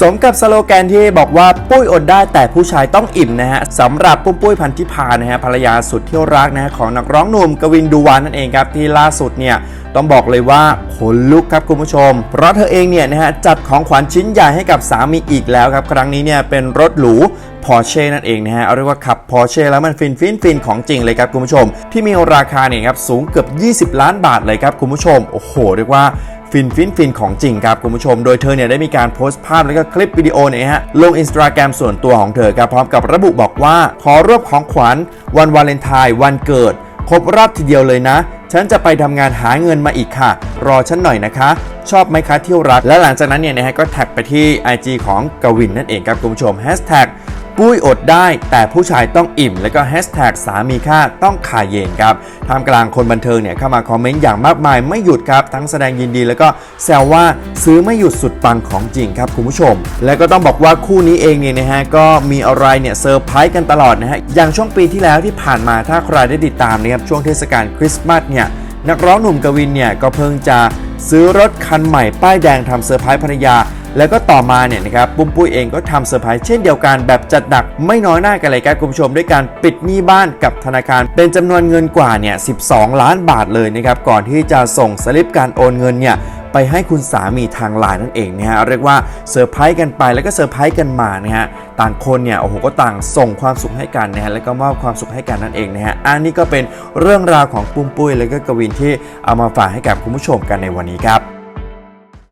สมกับสโลแกนที่บอกว่าปุ้ยอดได้แต่ผู้ชายต้องอิ่มนะฮะสำหรับปุ้มปุ้ยพันธิพานะฮะภรรยาสุดที่รักนะฮะของนักร้องหนุ่มกวินดูวานนั่นเองครับที่ล่าสุดเนี่ยต้องบอกเลยว่าขนลุกครับคุณผู้ชม เพราะเธอเองเนี่ยนะฮะจัดของขวัญชิ้นใหญ่ให้กับสามีอีกแล้วครับ ครั้งนี้เนี่ยเป็นรถหรูพอร์เช่นั่นเองนะฮะเเรียกว่าขับพอร์เช่แล้วมันฟินฟินฟินของจริงเลยครับคุณผู้ชม ที่มีราคาเนี่ยครับสูงเกือบ 20 ล้านบาทเลยครับคุณผู้ชม โอ้โหเรียกว่า ฟินฟินฟินของจริงครับคุณผู้ชม โดยเธอเนี่ยได้มีการโพสต์ภาพและก็คลิปวิดีโอเนี่ยฮะลงอินสตาแกรมส่วนตัวของเธอครับพร้อมกับระบุบอกว่า ขอรวบของขวัญ วันวาเลนไทน์วันเกิดครบรอบทีเดียวเลยนะ ฉันจะไปทำงานหาเงินมาอีกค่ะ รอฉันหน่อยนะคะ ชอบไหมคะเที่ยวรัก และหลังจากนั้นเนี่ยนะฮะก็แท็กไปที่ IG ของกวินนั่นเองครับคุณผู้ชมแฮชแท็ก ปุ้ยอดได้ แต่ผู้ชายต้องอิ่ม แล้วก็แฮชแท็กสามีค่าต้องขายเย็นครับท่ามกลางคนบันเทิงเนี่ยเข้ามาคอมเมนต์อย่างมากมายไม่หยุดครับ ทั้งแสดงยินดีแล้วก็แซวว่าซื้อไม่หยุดสุดปังของจริงครับคุณผู้ชม และก็ต้องบอกว่าคู่นี้เองเนี่ยนะฮะก็มีอะไรเนี่ยเซอร์ไพรส์กันตลอดนะฮะอย่างช่วงปีที่แล้วที่ผ่านมาถ้าใครได้ติดตามนะครับช่วงเทศกาลคริสต์มาสเนี่ยนักร้องหนุ่มกวินเนี่ยก็เพิ่งจะซื้อรถคันใหม่ป้ายแดงทำเซอร์ไพรส์ภรรยา แล้วก็ต่อมาเนี่ยนะครับปุ้มปุ้ยเองก็ทำเซอร์ไพรส์เช่นเดียวกันแบบจัดหนักไม่น้อยหน้ากันเลยครับคุณผู้ชมด้วยการปิดหนี้บ้านกับธนาคาร เป็นจำนวนเงินกว่าเนี่ย12 ล้านบาทเลยนะครับก่อนที่จะส่งสลิปการโอนเงินเนี่ยไปให้คุณสามีทางไลน์นั่นเองนะฮะเรียกว่าเซอร์ไพรส์กันไปแล้วก็เซอร์ไพรส์กันมานะฮะต่างคนเนี่ยโอ้โหก็ต่างส่งความสุขให้กันนะฮะแล้วก็มอบความสุขให้กันนั่นเองนะฮะอันนี้ก็เป็นเรื่องราวของปุ้มปุ้ยแล้วก็กวินที่เอามาฝากให้กับคุณผู้ชมกันในวันนี้ครับ